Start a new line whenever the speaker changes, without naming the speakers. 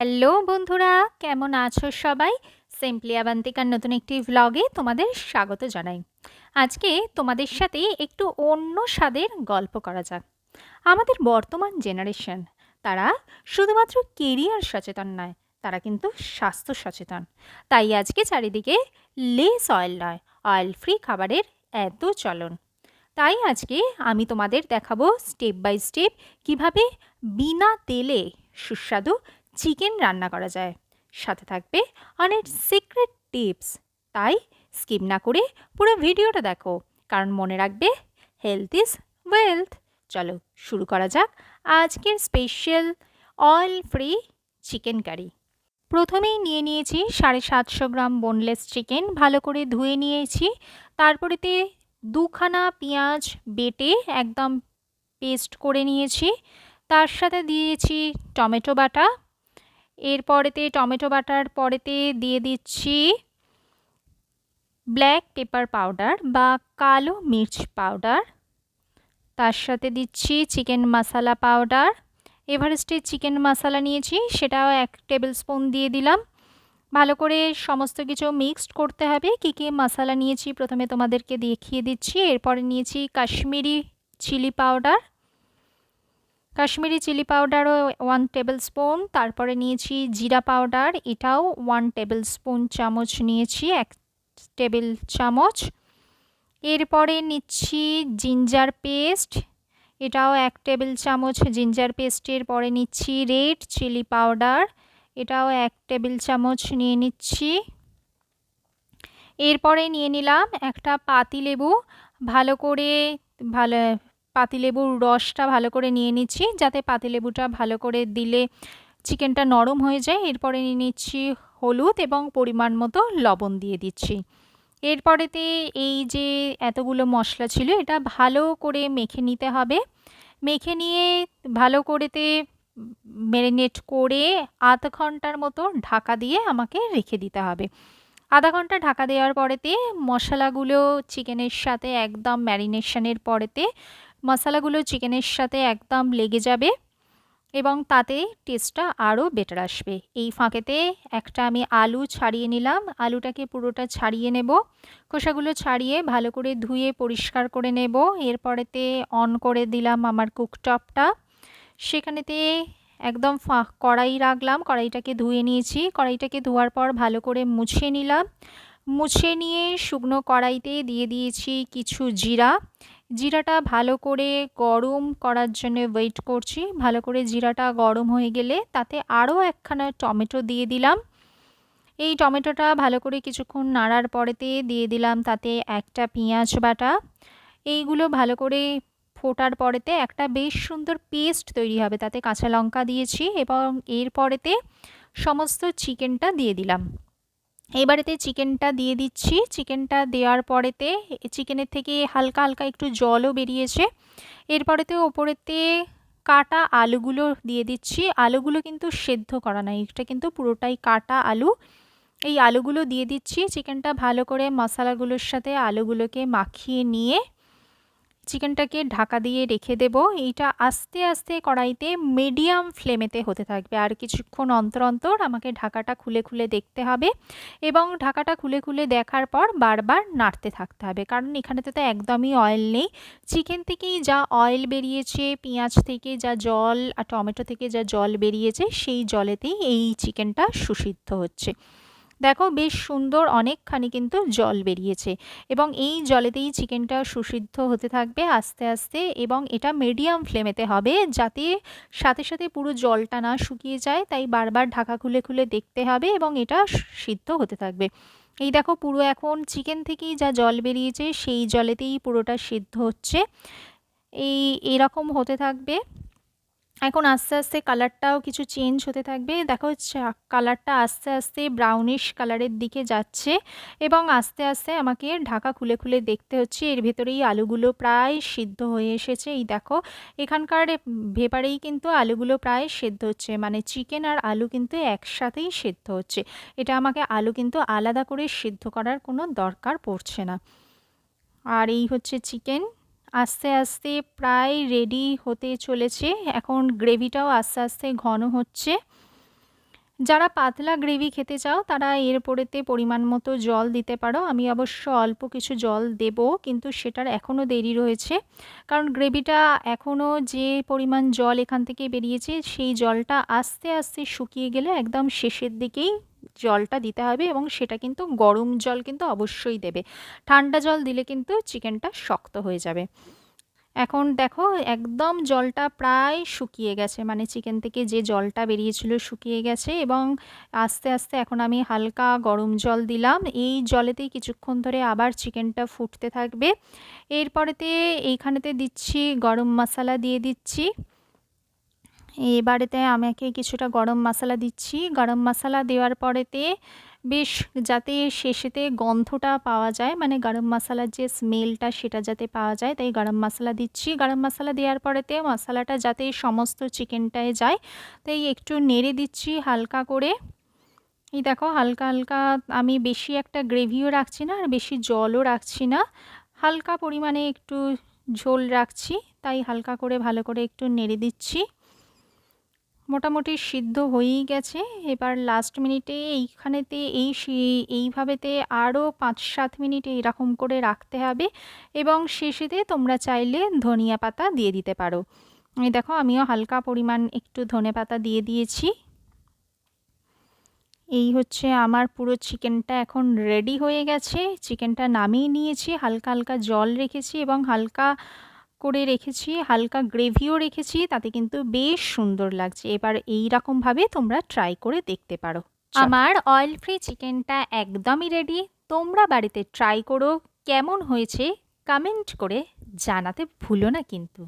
Hello বন্ধুরা, কেমন আছো সবাই? সিম্পলি আবান্তিকার নতুন একটি ভ্লগে তোমাদের স্বাগত জানাই। আজকে তোমাদের সাথে একটু অন্য স্বাদের গল্প করা যাক। আমাদের বর্তমান জেনারেশন তারা শুধুমাত্র কেরিয়ার সচেতন নয়, তারা কিন্তু স্বাস্থ্য সচেতন। তাই আজকে চারিদিকে লেস অয়েল নয় অয়েল ফ্রি খাবারের এত চলন। তাই আজকে আমি তোমাদের দেখাবো স্টেপ বাই স্টেপ কীভাবে বিনা তেলে সুস্বাদু চিকেন রান্না করা যায়। সাথে থাকবে অনেক সিক্রেট টিপস তাই স্কিপ না করে পুরো ভিডিওটা দেখো। কারণ মনে রাখবে হেলথ ইজ ওয়েলথ চলো শুরু করা যাক আজকের special oil free chicken curry প্রথমেই নিয়ে নিয়েছি সাড়ে সাতশো গ্রাম বোনলেস চিকেন ভালো করে ধুয়ে নিয়েছি। তারপরেতে দুখানা পেঁয়াজ বেটে একদম পেস্ট করে নিয়েছি। তার সাথে দিয়েছি টমেটো বাটা। এরপরেতে টমেটো বাটার পরেতে দিয়ে দিচ্ছি ব্ল্যাক পেপার পাউডার বা কালো মির্চ পাউডার। তার সাথে দিচ্ছি চিকেন মশালা পাউডার। এভারেস্টের চিকেন মশালা নিয়েছি, সেটাও এক টেবিল স্পুন দিয়ে দিলাম। ভালো করে সমস্ত কিছু মিক্সড করতে হবে, কী কী মশালা নিয়েছি প্রথমে তোমাদেরকে দেখিয়ে দিচ্ছি। এরপরে নিয়েছি Kashmiri chilli powder. Kashmiri chilli পাউডারও one tablespoon তারপরে নিয়েছি জিরা পাউডার, এটাও ওয়ান টেবিল স্পুন চামচ নিয়েছি, এক টেবিল চামচ। এরপরে নিচ্ছি জিঞ্জার পেস্ট, এটাও এক টেবিল চামচ জিঞ্জার পেস্টের, পরে নিচ্ছি রেড চিলি পাউডার, এটাও এক টেবিল চামচ নিয়ে নিচ্ছি। এরপরে নিয়ে নিলাম একটা পাতি লেবু ভালো করে ভালো পাতিলেবুর রসটা ভালো করে নিয়ে নিচ্ছি, যাতে পাতিলেবুটা ভালো করে দিলে চিকেনটা নরম হয়ে যায়। এরপরে নিয়ে নিচ্ছি হলুদ এবং পরিমাণ মতো লবণ দিয়ে দিচ্ছি। এরপরেতে এই যে এতগুলো মশলা ছিল, এটা ভালো করে মেখে নিতে হবে। মেখে নিয়ে ভালো করেতে ম্যারিনেট করে আধ ঘণ্টার মতো ঢাকা দিয়ে আমাকে রেখে দিতে হবে। আধা ঘণ্টা ঢাকা দেওয়ার পরেতে মশলাগুলো চিকেনের সাথে একদম ম্যারিনেশনের পরেতে মশলাগুলো চিকেনের সাথে একদম লেগে যাবে এবং তাতে টেস্টটা আরও বেটার আসবে। এই ফাঁকেতে একটা আমি আলু ছাড়িয়ে নিলাম। আলুটাকে পুরোটা ছাড়িয়ে নেব। খোসাগুলো ছাড়িয়ে ভালো করে ধুয়ে পরিষ্কার করে নেব। এরপরেতে অন করে দিলাম আমার কুকটপটা সেখানেতে একদম ফাঁক কড়াই রাখলাম। কড়াইটাকে ধুয়ে নিয়েছি। কড়াইটাকে ধোয়ার পর ভালো করে মুছে নিলাম। মুছে নিয়ে শুকনো কড়াইতে দিয়ে দিয়েছি কিছু জিরা। জিরাটা ভালো করে গরম করার জন্য ওয়েট করছি। ভালো করে জিরাটা গরম হয়ে গেলে তাতে আরও একখানা টমেটো দিয়ে দিলাম। এই টমেটোটা ভালো করে কিছুক্ষণ নাড়ার পরেতে দিয়ে দিলাম তাতে একটা পেঁয়াজ বাটা। এইগুলো ভালো করে ফোটার পরেতে একটা বেশ সুন্দর পেস্ট তৈরি হবে। তাতে কাঁচা লঙ্কা দিয়েছি এবং এর পরেতে সমস্ত চিকেনটা দিয়ে দিলাম। এবারেতে চিকেনটা দিয়ে দিচ্ছি। চিকেনটা দেওয়ার পরেতে চিকেনের থেকে হালকা হালকা একটু জলও বেরিয়েছে। এরপরেতে ওপরেতে কাটা আলুগুলো দিয়ে দিচ্ছি। আলুগুলো কিন্তু সেদ্ধ করা নাই, এটা কিন্তু পুরোটাই কাটা আলু। এই আলুগুলো দিয়ে দিচ্ছি। চিকেনটা ভালো করে মশলাগুলোর সাথে আলুগুলোকে মাখিয়ে নিয়ে চিকেনটাকে ঢাকা দিয়ে রেখে দেব। এইটা আস্তে আস্তে কড়াইতে মিডিয়াম ফ্লেমেতে হতে থাকবে। আর কিছুক্ষণ অন্তর অন্তর আমাকে ঢাকাটা খুলে খুলে দেখতে হবে এবং ঢাকাটা খুলে খুলে দেখার পর বারবার নাড়তে থাকতে হবে। কারণ এখানেতে তো একদমই অয়েল নেই। চিকেন থেকেই যা অয়েল বেরিয়েছে, পেঁয়াজ থেকে যা জল আর টমেটো থেকে যা জল বেরিয়েছে, সেই জলেতেই এই চিকেনটা সুসিদ্ধ হচ্ছে। দেখো বেশ সুন্দর অনেকখানি কিন্তু জল বেরিয়েছে এবং এই জলেতেই চিকেনটা সুসিদ্ধ হতে থাকবে আস্তে আস্তে এবং এটা মিডিয়াম ফ্লেমেতে হবে যাতে সাথে সাথে পুরো জলটা না শুকিয়ে যায়, তাই বারবার ঢাকা খুলে খুলে দেখতে হবে এবং এটা সিদ্ধ হতে থাকবে। এই দেখো পুরো এখন চিকেন থেকেই যা জল বেরিয়েছে সেই জলেতেই পুরোটা সিদ্ধ হচ্ছে। এই, এরকম হতে থাকবে। এখন আস্তে আস্তে কালারটাও কিছু চেঞ্জ হতে থাকবে। দেখো কালারটা আস্তে আস্তে ব্রাউনিশ কালারের দিকে যাচ্ছে এবং আস্তে আস্তে আমাকে ঢাকা খুলে খুলে দেখতে হচ্ছে। এর ভেতরেই আলুগুলো প্রায় সিদ্ধ হয়ে এসেছে। এই দেখো, এখানকার ভেপারেই কিন্তু আলুগুলো প্রায় সেদ্ধ হচ্ছে। মানে চিকেন আর আলু কিন্তু একসাথেই সেদ্ধ হচ্ছে। এটা আমাকে আলু কিন্তু আলাদা করে সিদ্ধ করার কোনো দরকার পড়ছে না। আর এই হচ্ছে চিকেন আস্তে আস্তে প্রায় রেডি হতে চলেছে। এখন গ্রেভিটাও আস্তে আস্তে ঘন হচ্ছে। যারা পাতলা গ্রেভি খেতে চাও, তারা এর পরেতে পরিমাণ মতো জল দিতে পারো। আমি অবশ্য অল্প কিছু জল দেব, কিন্তু সেটার এখনও দেরি রয়েছে। কারণ গ্রেভিটা এখনও যে পরিমাণ জল এখান থেকে বেরিয়েছে, সেই জলটা আস্তে আস্তে শুকিয়ে গেলে একদম শেষের দিকেই জলটা দিতে হবে এবং সেটা কিন্তু গরম জল কিন্তু অবশ্যই দেবে। ঠান্ডা জল দিলে কিন্তু চিকেনটা শক্ত হয়ে যাবে। এখন দেখো একদম জলটা প্রায় শুকিয়ে গেছে মানে চিকেন থেকে যে জলটা বেরিয়েছিল শুকিয়ে গেছে এবং আস্তে আস্তে এখন আমি হালকা গরম জল দিলাম। এই জলেতেই কিছুক্ষণ ধরে আবার চিকেনটা ফুটতে থাকবে। এরপরেতে এইখানেতে দিচ্ছি গরম মশলা দিয়ে দিচ্ছি। এবারেতে আমাকে কিছুটা গরম মশলা দিচ্ছি। গরম মশলা দেওয়ার পরেতে বেশ যাতে শেষেতে গন্ধটা পাওয়া যায় মানে গরম মশলার যে স্মেলটা সেটা যাতে পাওয়া যায়, তাই গরম মশলা দিচ্ছি। গরম মশলা দেওয়ার পরেতে মশলাটা যাতে সমস্ত চিকেনটায় যায়, তাই একটু নেড়ে দিচ্ছি হালকা করে। এই দেখো, হালকা হালকা আমি বেশি একটা গ্রেভিও রাখছি না, আর বেশি জলও রাখছি না। হালকা পরিমাণে একটু ঝোল রাখছি, তাই হালকা করে ভালো করে একটু নেড়ে দিচ্ছি। মোটামুটি সিদ্ধ হয়েই গেছে। এবার লাস্ট মিনিটে এইখানেতে এই এইভাবেতে আরও পাঁচ সাত মিনিট এরকম করে রাখতে হবে এবং শেষেতে তোমরা চাইলে ধনিয়া পাতা দিয়ে দিতে পারো। এই দেখো, আমিও হালকা পরিমাণ একটু ধনে পাতা দিয়ে দিয়েছি। এই হচ্ছে আমার পুরো চিকেনটা এখন রেডি হয়ে গেছে। চিকেনটা নামিয়ে নিয়েছি, হালকা হালকা জল রেখেছি এবং হালকা করে রেখেছি হালকা গ্রেভিও রেখেছি তাতে কিন্তু বেশ সুন্দর লাগছে। এবার এই রকমভাবে তোমরা ট্রাই করে দেখতে পারো। আমার অয়েল ফ্রি চিকেনটা একদমই রেডি তোমরা বাড়িতে ট্রাই করো কেমন হয়েছে কমেন্ট করে জানাতে ভুলো না কিন্তু।